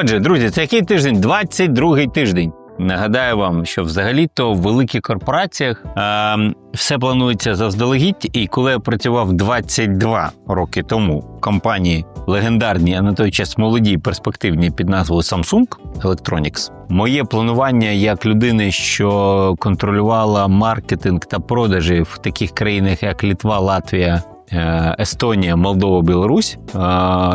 Отже, друзі, це який тиждень? 22-й тиждень. Нагадаю вам, що взагалі-то в великих корпораціях е, все планується заздалегідь. І коли я працював 22 роки тому в компанії легендарній, а на той час молодій перспективній під назвою Samsung Electronics, моє планування як людини, що контролювала маркетинг та продажі в таких країнах, як Літва, Латвія. Е, Естонія, Молдова, Білорусь. Е,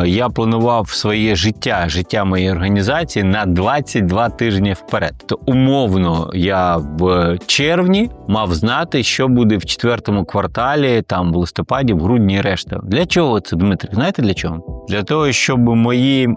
Я планував своє життя, життя моєї організації на 22 тижні вперед. То умовно я в червні мав знати, що буде в четвертому кварталі, там в листопаді, в грудні і решта. Для чого це, Дмитрий? Знаєте для чого? Для того, щоб мої е,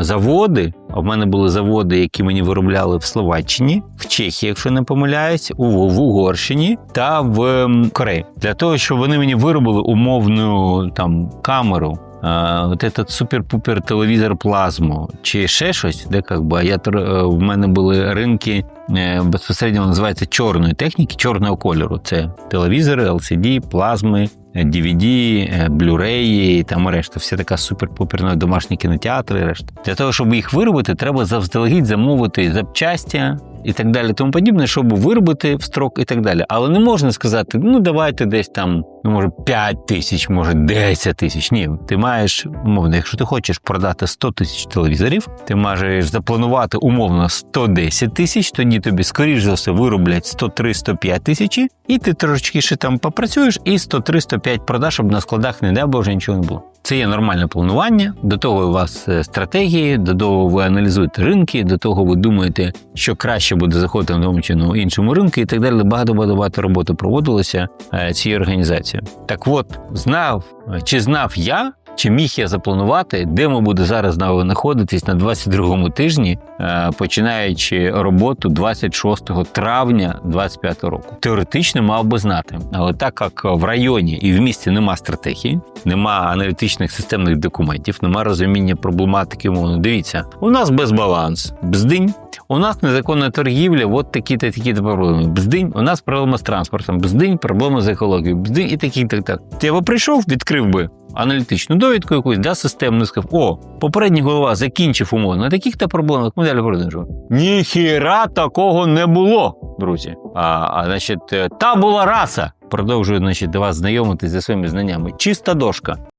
заводи, а в мене були заводи, які мені виробляли в Словаччині, в Чехії, якщо не помиляюсь, у, в Угорщині та в Кореї. Для того, щоб вони мені виробили умовну там камеру. Е, От этот супер-пупер телевізор плазму чи ще щось, де як би я е, в мене були ринки е, безпосередньо називається чорної техніки, чорного кольору. Це телевізори, LCD, плазми, DVD, е, Blu-ray, там решта. Все така супер-пуперна домашні кінотеатри. Решта для того, щоб їх виробити, треба завздалегідь замовити запчастя. І так далі, тому подібне, щоб виробити в строк і так далі. Але не можна сказати, ну давайте десь там, ну може 5 тисяч, може 10 тисяч. Ні, ти маєш умовно, якщо ти хочеш продати 100 тисяч телевізорів, ти маєш запланувати умовно 110 тисяч, тоді тобі скоріш за все вироблять 103-105 тисяч, і ти трошечки ще там попрацюєш, і 103-105 продаш, щоб на складах, не дай Боже, нічого не було. Це є нормальне планування. До того у вас е, стратегії, до того ви аналізуєте ринки, до того ви думаєте, що краще буде заходити на тому чи на іншому ринку, і так далі. Багато багато роботи проводилося е, цією організацією. Так от, знав е, чи знав я. Чи міг я запланувати, де ми буде зараз знаходитись на 22-му тижні, е, починаючи роботу 26 травня 25 року? Теоретично мав би знати, але так як в районі і в місті нема стратегії, нема аналітичних системних документів, нема розуміння проблематики мовно. Дивіться, у нас безбаланс, бздинь. У нас незаконна торгівля, от такі-то такі-то проблеми. Бздинь, у нас проблема з транспортом, бздинь, проблема з екологією, бздинь і такі, так, так. Я би прийшов, відкрив би аналітичну довідку якусь, да, системну, сказав, о, попередній голова закінчив умовно на таких-то проблемах, ми далі продовжуємо. Ніхіра такого не було, друзі. А, а значить, е, та була раса. Продовжую, значить, до вас знайомитись зі своїми знаннями. Чиста дошка.